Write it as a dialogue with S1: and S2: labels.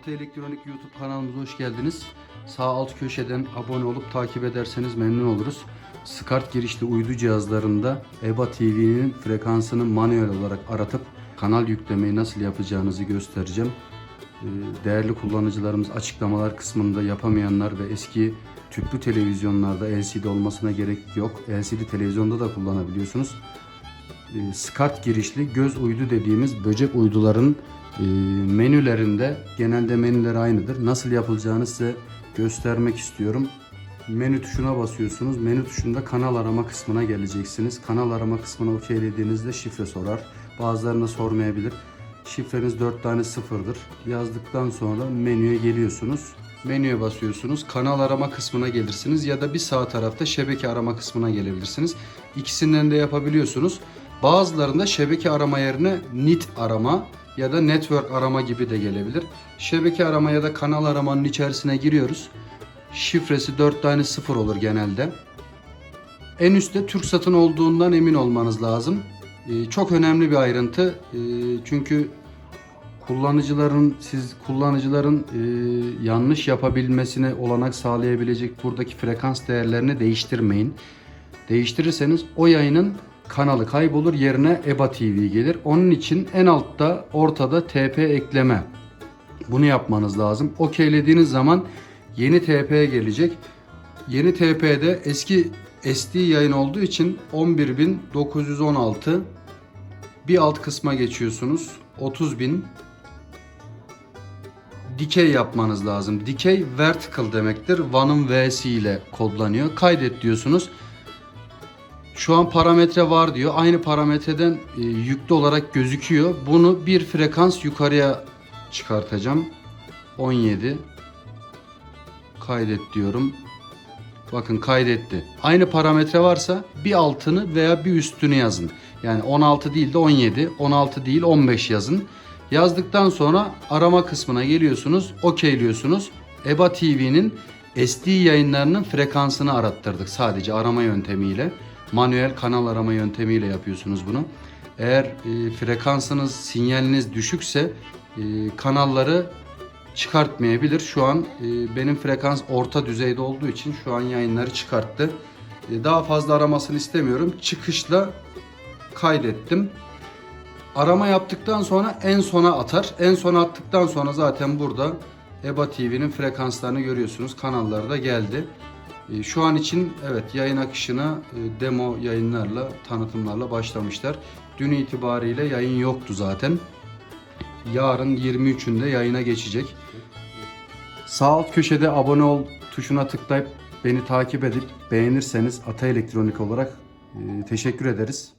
S1: Ata Elektronik YouTube kanalımıza hoş geldiniz. Sağ alt köşeden abone olup takip ederseniz memnun oluruz. SCART girişli uydu cihazlarında EBA TV'nin frekansını manuel olarak aratıp kanal yüklemeyi nasıl yapacağınızı göstereceğim. Ee, Değerli kullanıcılarımız açıklamalar kısmında yapamayanlar ve eski tüplü televizyonlarda LCD olmasına gerek yok. LCD televizyonda da kullanabiliyorsunuz e, SCART girişli göz uydu dediğimiz böcek uyduların menülerinde genelde menüler aynıdır. Nasıl yapılacağını size göstermek istiyorum. Menü tuşuna basıyorsunuz. Menü tuşunda kanal arama kısmına geleceksiniz. Kanal arama kısmına okeylediğinizde şifre sorar. Bazılarına sormayabilir. Şifreniz 4 tane sıfırdır. Yazdıktan sonra menüye geliyorsunuz. Menüye basıyorsunuz. Kanal arama kısmına gelirsiniz ya da bir sağ tarafta şebeke arama kısmına gelebilirsiniz. İkisinden de yapabiliyorsunuz. Bazılarında şebeke arama yerine NIT arama ya da network arama gibi de gelebilir. Şebeke arama ya da kanal aramanın içerisine giriyoruz. Şifresi 4 tane sıfır olur genelde. En üstte TürkSat'ın olduğundan emin olmanız lazım. Ee, çok önemli bir ayrıntı. Ee, çünkü kullanıcıların siz kullanıcıların e, yanlış yapabilmesine olanak sağlayabilecek buradaki frekans değerlerini değiştirmeyin. Değiştirirseniz o yayının kanalı kaybolur yerine EBA TV gelir. Onun için en altta ortada TP ekleme. Bunu yapmanız lazım. Okeylediğiniz zaman yeni TP gelecek. Yeni TP'de eski SD yayın olduğu için 11916 bir alt kısma geçiyorsunuz. 30.000 dikey yapmanız lazım. Dikey vertical demektir. Van'ın V'si ile kodlanıyor. Kaydet diyorsunuz. Şu an parametre var diyor. Aynı parametreden e, yüklü olarak gözüküyor. Bunu bir frekans yukarıya çıkartacağım. 17 kaydet diyorum. Bakın kaydetti. Aynı parametre varsa bir altını veya bir üstünü yazın. Yani 16 değil de 17, 16 değil 15 yazın. Yazdıktan sonra arama kısmına geliyorsunuz, okeyliyorsunuz. EBA TV'nin SD yayınlarının frekansını arattırdık sadece arama yöntemiyle. Manuel kanal arama yöntemiyle yapıyorsunuz bunu. Eğer e, frekansınız, sinyaliniz düşükse e, kanalları çıkartmayabilir. Şu an e, benim frekans orta düzeyde olduğu için şu an yayınları çıkarttı. E, daha fazla aramasını istemiyorum. Çıkışla kaydettim. Arama yaptıktan sonra en sona atar. En sona attıktan sonra zaten burada EBA TV'nin frekanslarını görüyorsunuz. Kanalları da geldi. E, Şu an için evet yayın akışına e, demo yayınlarla, tanıtımlarla başlamışlar. Dün itibariyle yayın yoktu zaten. Yarın 23'ünde yayına geçecek. Sağ alt köşede abone ol tuşuna tıklayıp beni takip edip beğenirseniz Ata Elektronik olarak e, teşekkür ederiz.